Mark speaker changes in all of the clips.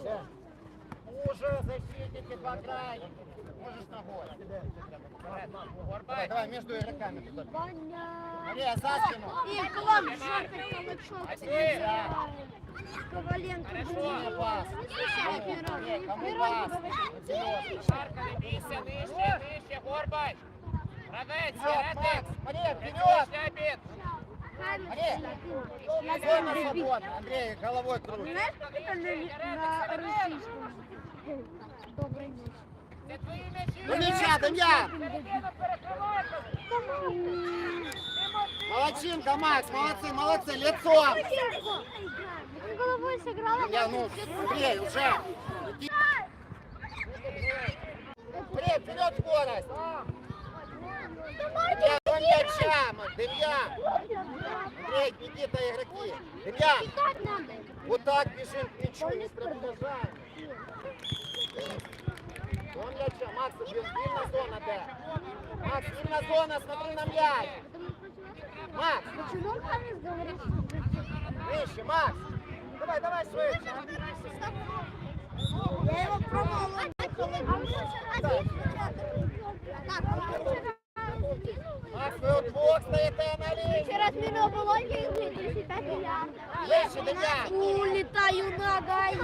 Speaker 1: Уже защитники два крайних. Можешь ногой. Давай, давай, между игроками. туда. Мария, за спину.
Speaker 2: И кулачок. Коваленко.
Speaker 1: Кому пас? Кому? Кому пас?
Speaker 3: Шарка, не бійся, нижче, нижче, Горбач.
Speaker 1: Макс.
Speaker 3: Середик.
Speaker 1: Мария, вперед.
Speaker 3: Шляпін.
Speaker 1: Мария. Зона свободна. Андрей, головой крутит.
Speaker 2: Знаешь, как это на, на российском? Добрый день.
Speaker 3: Це твої м'ячі.
Speaker 1: Ну мяча, Дем'ян.
Speaker 3: Середину перекривай.
Speaker 1: Молодчинка, Макс, молодцы, молодцы, лицом.
Speaker 2: Он головой сыграла.
Speaker 1: Я, ну, Андрей, уже. Никита, игроки. Демьян, вот так бежим к мячу, не приближаем. Мяча, Макс, вильна зона, да. Макс, вильна зона, смотри на мяч. Макс,
Speaker 2: Почему он Хамис говорит, что
Speaker 1: Вище, Макс! Давай, давай, швидше!
Speaker 2: Я его пробовала.
Speaker 1: Макс,
Speaker 2: 35 миллиардов.
Speaker 1: Вище, Дем'ян!
Speaker 2: Улетаю на гаи.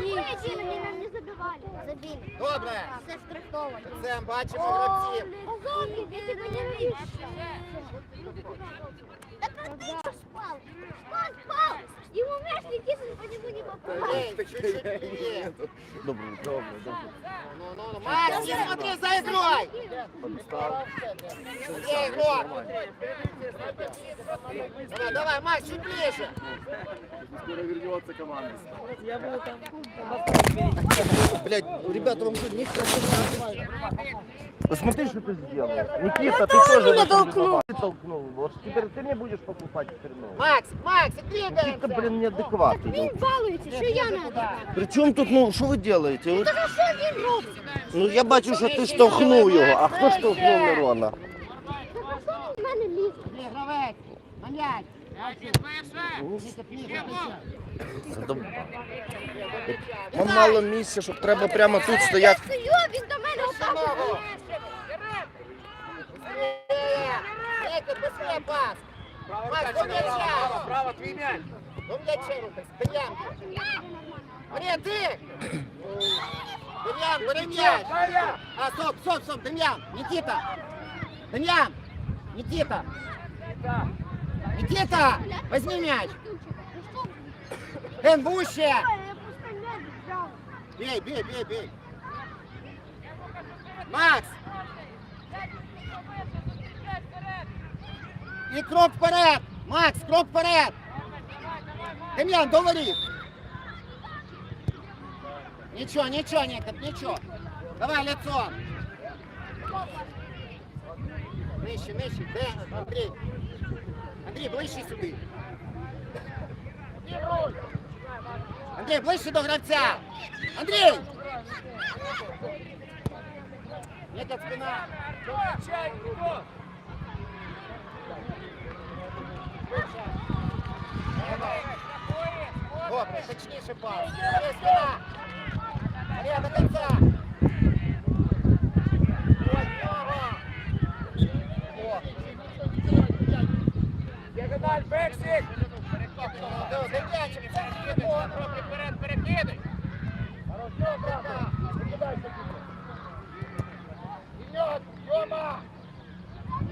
Speaker 2: Не. Забили.
Speaker 1: Добре!
Speaker 2: Все страховано.
Speaker 1: Це бачимо гравців.
Speaker 2: Если бы не видишь. Так а ты что спал? Спал, спал. Ему мяч Никита по нему не попал.
Speaker 1: Ей, чуть-чуть є.
Speaker 4: Добре, добре, добре.
Speaker 1: Ну, ну, ну, Макс, не смотри за игрой! Где игрок? Давай, давай, Макс, чуть ближе!
Speaker 4: Скоро вернется команда.
Speaker 1: Блять, ребята, вам что, не
Speaker 4: Посмотри, что ты сделал. Никита, ты тоже
Speaker 2: меня
Speaker 4: очень
Speaker 2: толкнул.
Speaker 4: виноват. Ты толкнул. Вот теперь ты не будешь покупать теперь новый.
Speaker 1: Макс, Макс,
Speaker 4: Никита,
Speaker 1: двигаемся!
Speaker 4: блин, неадекватный.
Speaker 2: Він балується, що я надо?
Speaker 4: Причем тут, ну, что вы делаете? Вот,
Speaker 2: Так а що він робить?
Speaker 4: ну, я бачу, що ти штовхнув його. А хто штовхнув Мирона?
Speaker 2: Так а що він в мене лізе?
Speaker 1: Андрей, гравець, на мяч!
Speaker 3: М'ячик вище.
Speaker 1: Нижче, нижче, нижче.
Speaker 4: Доб- Вам мало місця, щоб треба прямо тут стояти.
Speaker 2: Я стою, а він до мене отак.
Speaker 1: Ногу! Быстрее! Эй, быстрее пас! Макс, до мяча!
Speaker 3: Право, твій м'яч.
Speaker 1: До мяча рухайся, Демьян! Мария, ты! Демьян, бери мяч! А, стоп, стоп, стоп, Демьян! Никита! Демьян! Никита! Никита! Возьми мяч! Эн, выше!
Speaker 2: Я просто мяч взяв.
Speaker 1: Бей, бей, бей, бей! Макс! І крок вперед! Макс, крок вперед! Дем'ян, до воріт! Нічого, нічого, Нікот, нічого. Давай лицо. Нижче, нижче. Де, Андрій? Андрій, ближче сюди. Андрій, ближче до гравця. Андрій! Нікот, спина. Добре, точніше пас. Марія, спина. Марія, до кінця.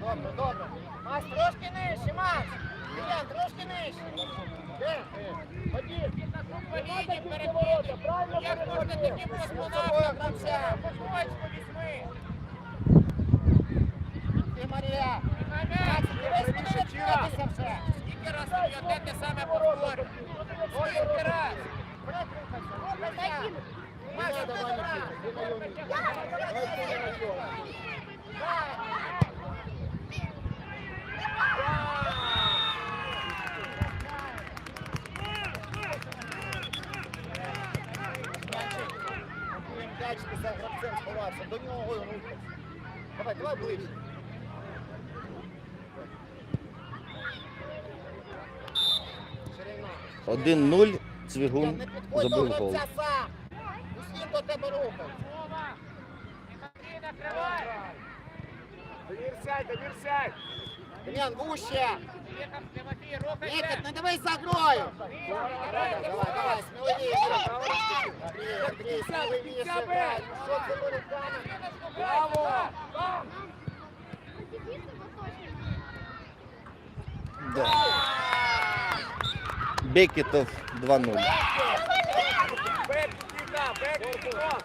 Speaker 1: Добре, трошки нижче. Дем'ян, трошки нижче. Де? Ході.
Speaker 3: Як можна таким розминати гравця? Візьми. Скільки раз тобі одне те саме повторюю? Скільки раз?
Speaker 1: Давай, давай ближче.
Speaker 4: 1-0.
Speaker 1: Я
Speaker 4: Цвігун забив гол.
Speaker 1: сам. до тебе
Speaker 5: Дамір сядь.
Speaker 1: Дем'ян, вуще. Не дивись за грою. Давай, давай, ви?
Speaker 5: Браво!
Speaker 4: Бекетов 2-0.
Speaker 5: Бек, кіда, бек, кіда.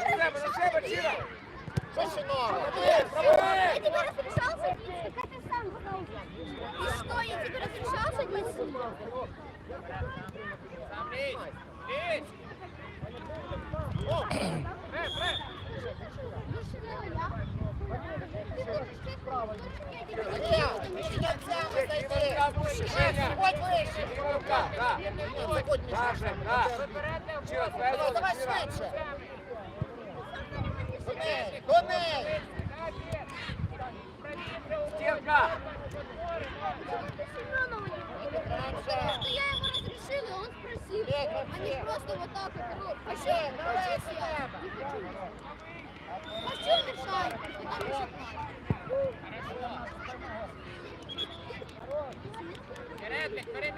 Speaker 5: Себе, на себе, Чіра.
Speaker 2: Я тебе разрешал садиться, как ты сам сказал. И что, я тебе разрешал садиться?
Speaker 3: Сам лізь. Лізь.
Speaker 5: Рука, да. Да, Жень, да. Чіра, твоя зона,
Speaker 2: Я ему разрешил, и он спросил. Не просто вот так вот.
Speaker 1: А
Speaker 2: что?
Speaker 3: Середник, бери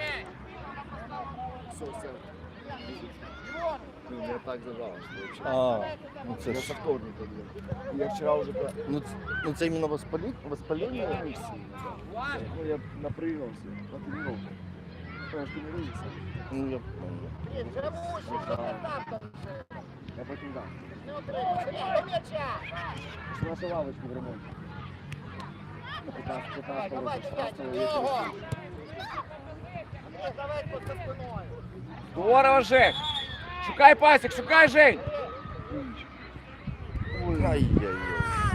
Speaker 3: м'яч.
Speaker 5: Я так зажал, что
Speaker 4: А, ну це
Speaker 5: Я
Speaker 4: ж.
Speaker 5: Я уже про-
Speaker 4: Ну, ц- ну це іменно воспалі... воспаління?
Speaker 5: Ну, я напрыгался на тренировку. Понимаешь, тренируешься.
Speaker 4: Ну, я понял.
Speaker 1: Що ти?
Speaker 5: Я потом дам. Что наша лавочка в ремонте. На 15, 15,
Speaker 1: Давай,
Speaker 5: 16,
Speaker 1: давай, нього. Андрій, давай тут за спиною.
Speaker 5: Здорово, Жень! Шукай пасик, шукай, Жень!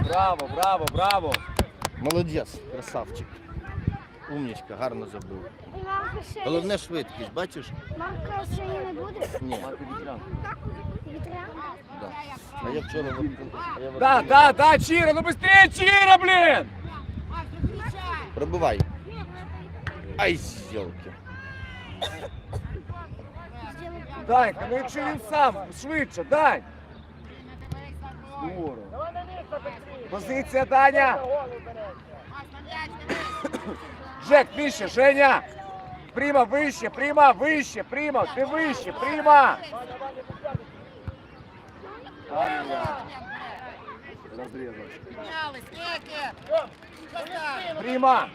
Speaker 5: Браво, браво, браво!
Speaker 4: Молодець, красавчик. Умнічка, гарно забив. Головне швидкість, бачиш?
Speaker 2: мамка ще не буде?
Speaker 4: Ні.
Speaker 5: Марка ветеран.
Speaker 2: Вітрян?
Speaker 4: Да. А я вчора в... я в-
Speaker 5: Да, да, да, Чира, ну быстрее, Чира, блин!
Speaker 4: Пробивай. Ай, зйолки.
Speaker 5: Дай, ну якщо він сам, швидше, дай! Здорово. Позиція, Даня!
Speaker 1: Голову бере.
Speaker 5: Жек, вище, Женя! Прима, вище, прима, вище, прима, ти вище, прима!
Speaker 1: Там?
Speaker 5: Прима!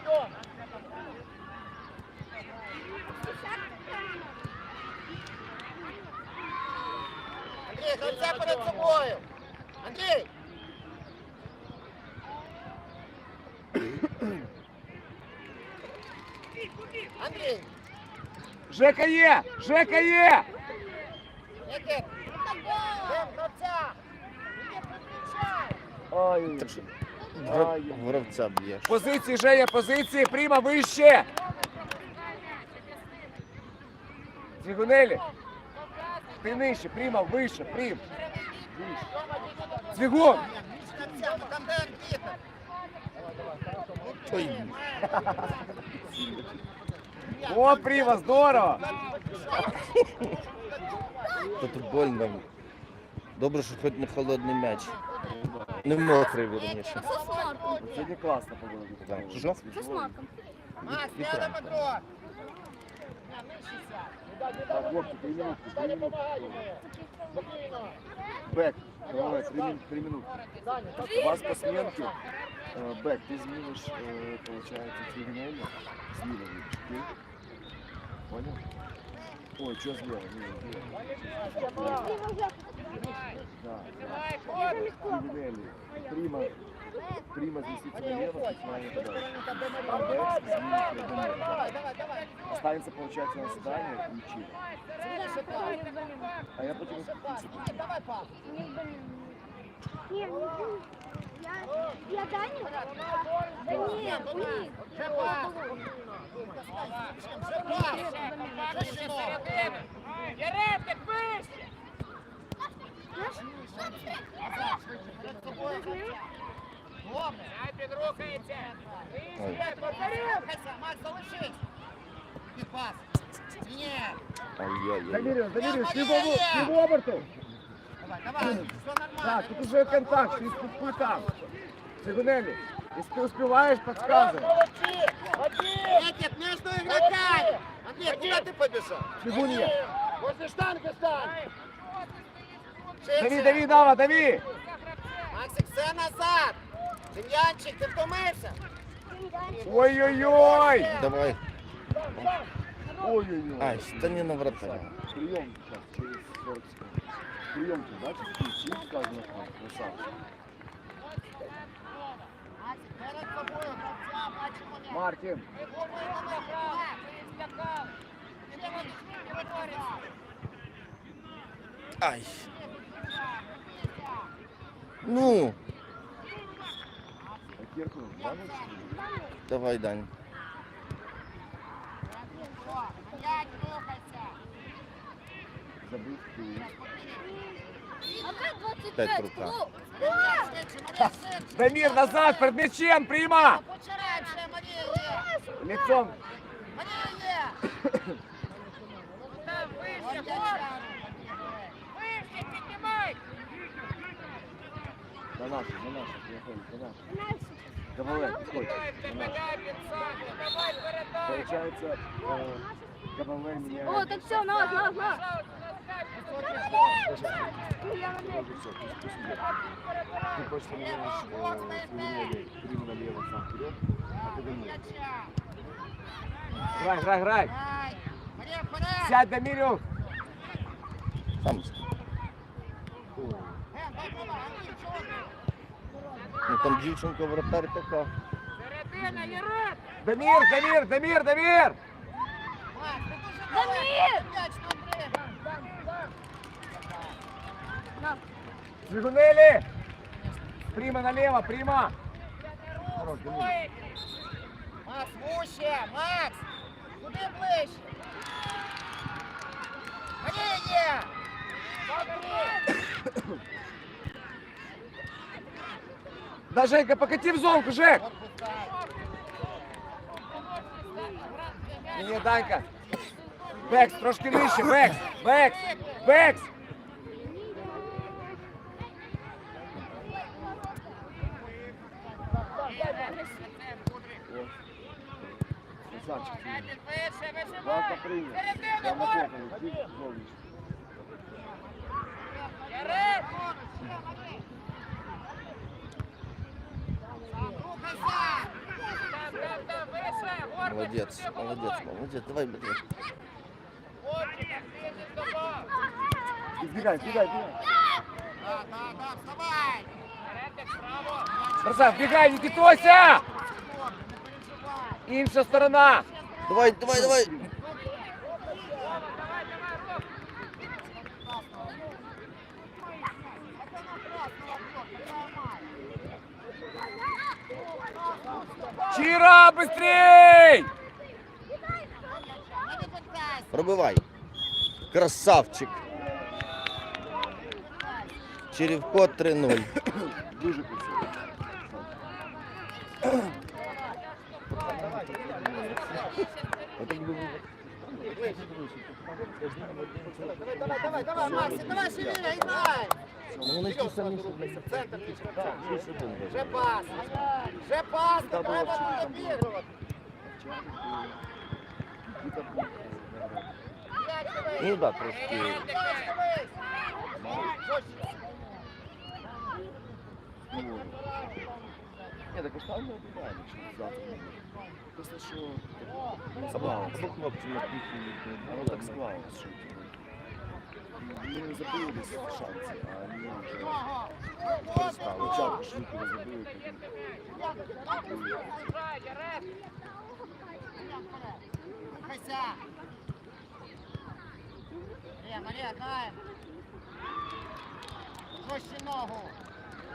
Speaker 1: Андрій, гравця перед собою. Андрій. Андрій,
Speaker 5: Жека є! Жека є!
Speaker 1: Гравця. Нікіт, підключай.
Speaker 4: Гравця б'єш.
Speaker 5: Позиції, Женя, позиції, прима, вище! Двигунелі! Ти нижче, прима, вище, прим!
Speaker 4: Ой,
Speaker 5: О, прима, здорово!
Speaker 4: тут больно. Добре, що хоч не холодний м'яч. Не мокрий, вірніше.
Speaker 5: Сьогодні класна погода.
Speaker 4: Що?
Speaker 1: Не на метро. На, нижче сядь.
Speaker 5: Так, хлопці, три минутки, три
Speaker 1: Даня,
Speaker 5: минутки.
Speaker 1: помагай йому. Спокійно.
Speaker 5: Бек, давай, три, мин- три минутки.
Speaker 1: Даня, так
Speaker 5: У вас по сменке, э, Бек, ты изменишь, э, получается, Твигнелли, слева видишь, ты? Понял? Ой, что слева? Не, слева. Да,
Speaker 3: Давай, ход.
Speaker 5: Твигнелли. Прима, Прима сместится влево, Кузьманенко
Speaker 1: дальше.
Speaker 5: Андекс,
Speaker 1: Змеев, я думаю,
Speaker 5: останется, получается, у нас здание и Чили. А я
Speaker 1: против Давай,
Speaker 2: пап. Нет, я, я Даню? Да нет, у них.
Speaker 1: Жепа! Жепа! Жепа! Яремник, выше!
Speaker 3: Наш?
Speaker 1: Что
Speaker 3: ты?
Speaker 4: Ты
Speaker 5: знаешь? Хай підрухається. Виїздять, підрухайся, Макс, залишись. Під пас. Ні. Замірюю, замірюю, слівому, сліву оберту.
Speaker 1: Давай, давай, все нормально.
Speaker 5: Так, тут уже контакт, ти спускуй там. Сигунелі, если ты
Speaker 3: успеваешь, подсказывай.
Speaker 1: Этик, между игроками. Андрей, куда ты побежал?
Speaker 5: Сигунья.
Speaker 3: Возле штанги стань.
Speaker 5: Дави, дави, Дава, дави.
Speaker 1: Максик, все назад. Дем'янчик, ти втомився?
Speaker 5: Ой-ой-ой.
Speaker 4: Давай.
Speaker 5: Ой-ой-ой.
Speaker 4: Ай, та не на вратаря.
Speaker 5: Прием сейчас, через 40 секунд. Прием ты, бачиш, включи, сказано там, красавчик. Мартин,
Speaker 4: Ай. Ну, давай, Дань.
Speaker 1: Рухайся.
Speaker 5: ты.
Speaker 4: Пять
Speaker 2: 25.
Speaker 4: рука.
Speaker 2: Ну.
Speaker 5: Дамир, назад, перед мячем,
Speaker 1: є.
Speaker 5: Лицом. На наших, на наших, я понял, на наших. Ковалев, подходь. На наших. Получается, э, Ковалев меняет.
Speaker 2: О, так все, на, на, на.
Speaker 5: Ты хочешь поменять Сигунелі, Прима налево, сам вперед, а ты Дамир. Грай, грай, грай.
Speaker 1: Ай, Марія, вперед.
Speaker 5: Сядь, Дамирюк.
Speaker 4: Там.
Speaker 1: Ген,
Speaker 4: Ну там дівчинка вратар така.
Speaker 1: Середина, Єрет.
Speaker 5: Дамир, Дамир, Дамир, Дамир.
Speaker 1: Макс, ти дуже
Speaker 2: Дамир!
Speaker 1: М'яч на три.
Speaker 5: Свигунели! Прима налево, прима! Хорош, Дамир.
Speaker 1: Макс, вуще, Макс. Куди ближче? Марія є.
Speaker 5: Да, Женька, покати в зонку, Жек! Ні, Данька. Бекс, трошки нижче, Бекс, Бекс, Бекс!
Speaker 4: Молодець, молодець. Давай, бля.
Speaker 5: Избегай, избегай, избегай.
Speaker 1: Да, да, да, вставай.
Speaker 5: Бросай, вбегай, Никитося! Інша сторона!
Speaker 4: Давай, давай, давай.
Speaker 5: Чира, быстрей!
Speaker 4: Пробивай. Красавчик. Черевко 3-0.
Speaker 5: Дуже красиво.
Speaker 3: Давай, давай, давай, Максик, давай, Шевіля, играй!
Speaker 4: Ну, вони ті самі, що
Speaker 3: В центр. Вже пас! Вже пас, треба дивись!
Speaker 4: Ну так, трошки.
Speaker 5: Ні, так останнє обіграємо, чи завтра. Просто що склалось.
Speaker 4: або хлопці на кухні.
Speaker 5: Воно так склалось, що ми не забили десь шанси, а вони вже перестали. Спочатку швидко не забили, потім
Speaker 1: Марія, Марія, дай. Жорстче ногу.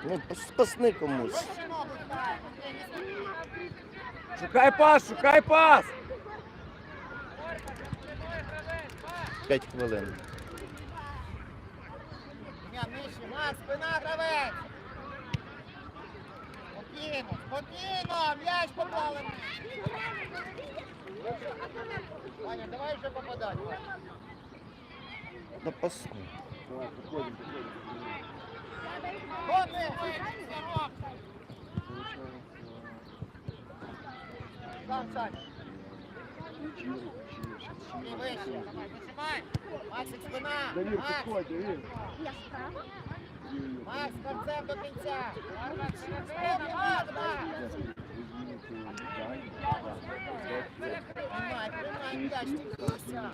Speaker 4: Ну, спасни комусь.
Speaker 1: Жорстче ногу дай.
Speaker 5: Шукай пас, шукай пас!
Speaker 4: 5 хвилин.
Speaker 1: Ня, Макс, спина гравець. Спокійно, спокійно, м'яч попали.
Speaker 3: Ваня, давай вже попадати.
Speaker 1: Вище. Нажимай. Максик, спина. Макс,
Speaker 5: подходь, Давид.
Speaker 2: Я справа.
Speaker 1: Макс, концем до кінця. Приймай, приймай м'яч, бійся.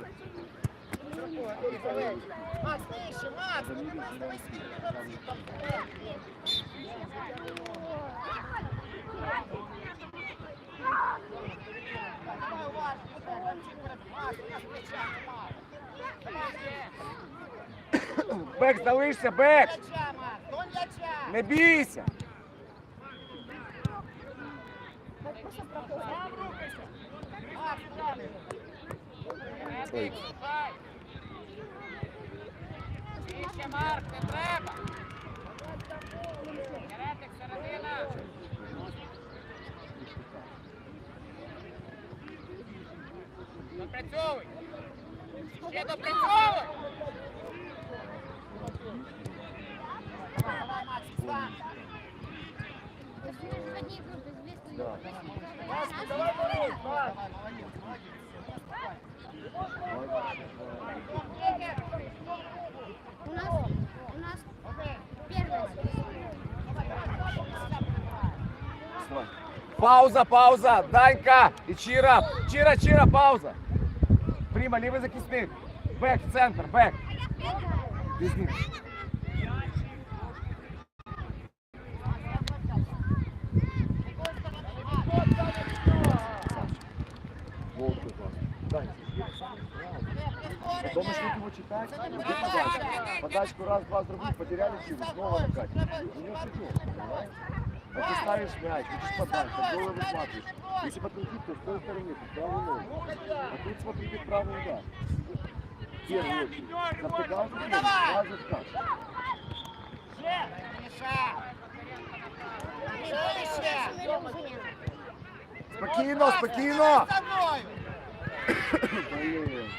Speaker 1: Макс, нижче, Макс, там.
Speaker 3: Бек, залишся, бек! Не бійся!
Speaker 4: Ой.
Speaker 3: Ще Марк, не треба! Яретик, середина! Допрацьовуй! Ще допрацьовуй!
Speaker 1: Давай, Макс, встань.
Speaker 5: Да.
Speaker 1: Макс, давай борись, Макс.
Speaker 5: Давай, давай.
Speaker 2: У
Speaker 3: Пауза, пауза! Данька! І Чіра! Чіра, Чіра, пауза! Пріма, лівий захисник! Бек, центр, бек! Візьми.
Speaker 5: Волк класс. Дань. Потом начнут его читать. Где подачка? Подачку раз, два зробить, потеряли силу, снова накать. У него шутил, понимаешь? А ты ставишь мяч, хочешь подать, ты голову высматриваешь. Если подкрутить, то с той стороны, ты правую ногу. А тут смотри, ты правый удар. Первый очень. Запрягал, сразу скаж.
Speaker 1: Ще, Міша. Ще, ще.
Speaker 3: Спокійно, спокійно!
Speaker 1: За мною.
Speaker 5: Ой-ой-ой.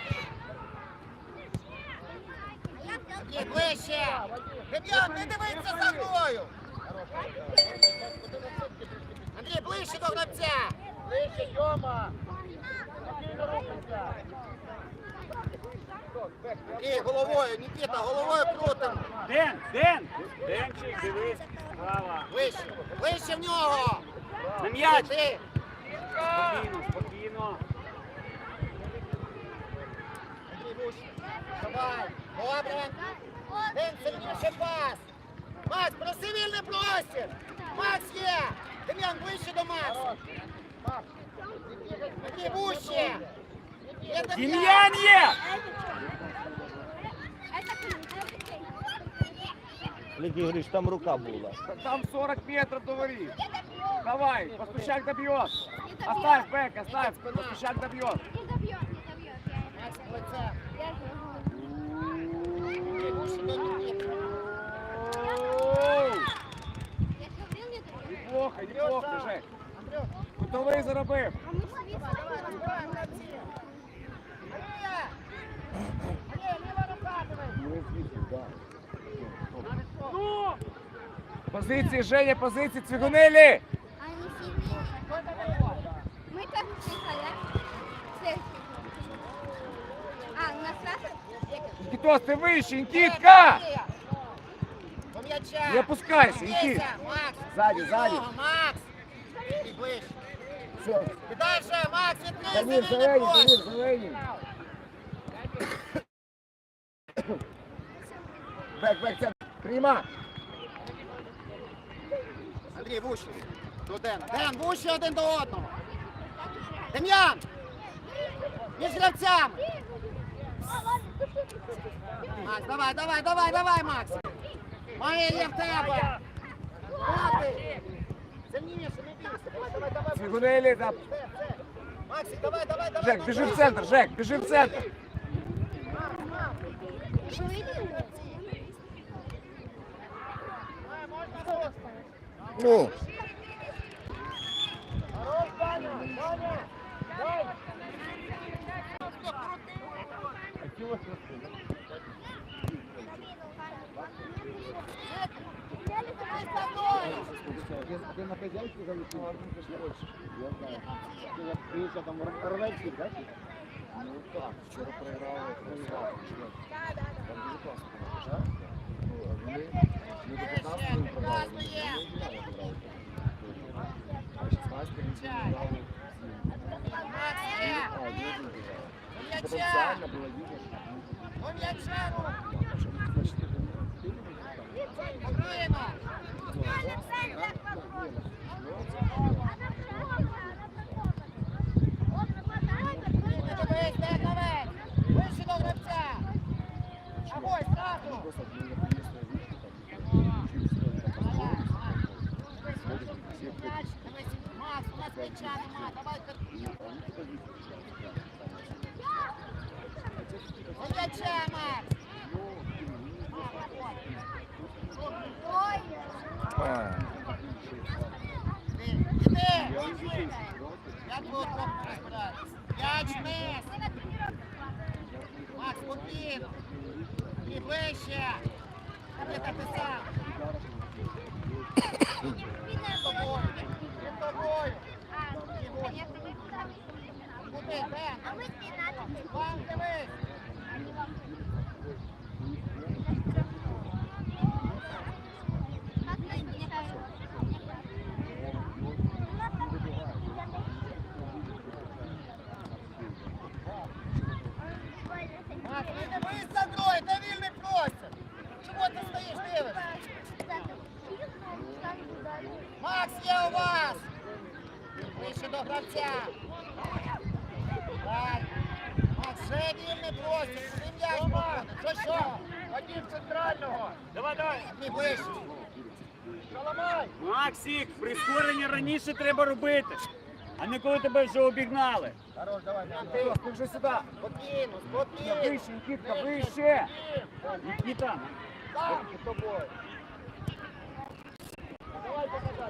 Speaker 1: Андрій, ближче. Дем'ян, не дивися за мною. Андрій, ближче до гравця. Ближче, Йома. Спокійно рухайся. Андрій, головою, Нікіта, головою крутим.
Speaker 6: Ден, Ден! Денчик, дивись, права.
Speaker 1: Вище, вище в нього.
Speaker 6: На м'яч!
Speaker 1: Ти.
Speaker 6: Спокійно, спокійно.
Speaker 1: Андрій. Давай. Добре. Ден, сильніше пас. Макс, проси вільний простір. Макс є. Дем'ян, ближче до Макса. Андрій, вище. Є
Speaker 3: Дем'ян є!
Speaker 4: Ліки говориш, там рука була.
Speaker 3: Та Там 40 метров до воріт. Давай, Пастушак добьет. Оставь бэк, оставь, Пастушак добьет.
Speaker 2: Не добьет, не добьет.
Speaker 1: Макс, в лице.
Speaker 2: Я,
Speaker 5: Ну!
Speaker 3: Позиції, Женя, позиції,
Speaker 2: как приехали, да? Следующий. А, у нас сразу?
Speaker 3: Нікітос, ти вище, Нікітка! Не опускайся, Нікіт.
Speaker 5: Ззаді, ззаді.
Speaker 1: нього, Макс. І ближче.
Speaker 5: Все.
Speaker 1: І дальше, Макс, відкрий зелений.
Speaker 5: Дамир, зелені.
Speaker 3: Бек, бек, це прийма.
Speaker 1: Андрій, вущі. До Дена. Ден, вущі один до одного. Дем'ян! Між гравцями. Макс, давай, давай, давай, давай, Макс. Має є в тебе. Мати. Сильніше, не бійся. Давай, давай, давай. Давай, давай, давай.
Speaker 3: Жек, біжи в центр, Жек, біжи в центр.
Speaker 4: Ну,
Speaker 1: Хорош, Даня, Даня. Дай.
Speaker 5: Ти на хазяйстві залишив? Я знаю. Ти приїхав там рвечки, так? Ну так, вчора програли. Там дуже класно так? Ну, вони, ми до 15 не програли, вони не програли. А 16 ми програли всім.
Speaker 1: Макс, є!
Speaker 5: А.
Speaker 1: М'яча!
Speaker 5: Потенціально було видно, що
Speaker 1: Ну, м'яча! ну!
Speaker 5: Щоб бачити, ти не міг там.
Speaker 1: Погрино! Не дивись, де гравець! Вище до гравця! Огонь, зразу!
Speaker 5: Просто от меня принесло вышку, там, через стол, там, смотрит, смотрит, все
Speaker 1: М'яч, дивись, Макс, у нас м'яча нема, давай так.
Speaker 5: они туда видят.
Speaker 1: Ну, м'яча, Макс!
Speaker 3: А,
Speaker 1: Іди, іди! Я твого трохи розбираюсь. М'яч вниз! Макс, спокійно! І ближче! Ти так ти сам! Перед тобою! Перед тобою! Куди, Бен? Вам дивись! Макс, не дивись за мною, де вільний простір! Чого ти стоїш, дивишся? Макс, є у вас! Вище до гравця! Так. Макс, вже вільний простір, куди м'яч проходить? Що, що? Один центрального!
Speaker 6: Давай, давай.
Speaker 1: Не ближче! Шаламай!
Speaker 6: Максик, прискорення раніше треба робити, а не коли тебе вже обігнали.
Speaker 1: Хорош, давай, давай.
Speaker 3: Ти, ти вже сюди.
Speaker 1: Спокійно, спокійно!
Speaker 6: Вище, Нікітка, вище. Нікіта,
Speaker 1: Так, з тобою. Давай показати. Ладно. Тримай м'яч. Дем'ян,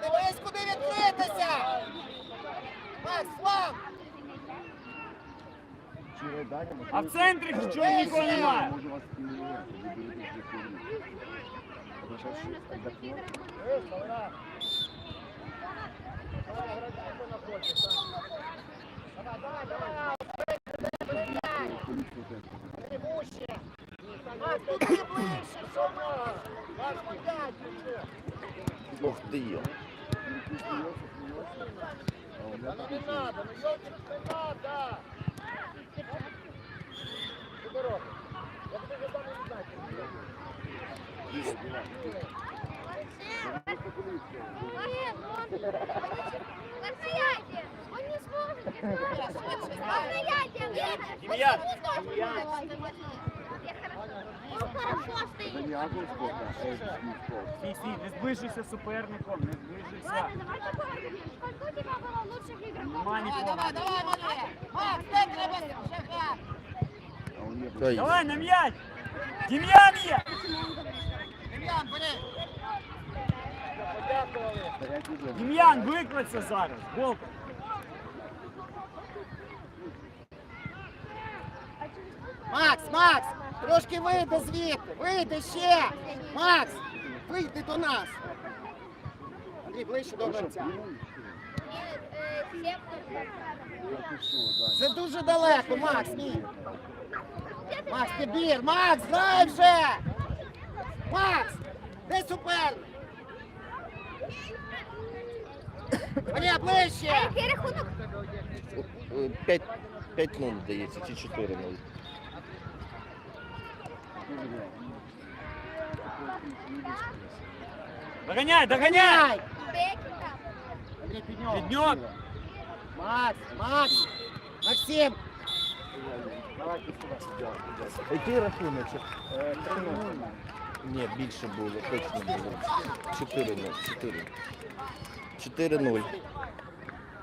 Speaker 1: дивись, куди відкритися. Макс, слав.
Speaker 5: А
Speaker 6: в центрі чого нікого немає?
Speaker 4: Ох.
Speaker 1: Да ну не надо, ну ёлки, не надо! Куда Я тебе же не знаю.
Speaker 5: Це
Speaker 2: стоит!
Speaker 5: не
Speaker 6: зближуйся з суперником, не зближуйся.
Speaker 2: Ладно, давай такое. Сколько у тебя было лучших игроков?
Speaker 6: Нема
Speaker 1: Давай,
Speaker 6: нікого.
Speaker 1: давай, давай, Матвей! Макс, дай треба ще грати!
Speaker 5: А у нее
Speaker 4: Та й-
Speaker 6: Давай на м'яч! Дем'ян є!
Speaker 1: Дем'ян, бери!
Speaker 6: Дем'ян, викладься зараз. Голка.
Speaker 1: Макс, Макс! Трошки вийди звідти. Вийди ще. Макс, вийди до нас. Андрій, ближче до гравця. Це дуже далеко, Макс, ні. Макс, ти бір! Макс, знай вже! Макс! Де супер? Марія, ближче!
Speaker 4: П'ять, п'ять 0 здається, чи
Speaker 2: 4
Speaker 1: 0. Догоняй, догоняй!
Speaker 6: Андрей
Speaker 1: Макс, Макс, Максим.
Speaker 4: Який рахунок? Ні, больше было точно было. 4-0, 4. 4-0.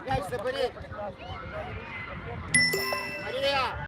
Speaker 1: Яйця!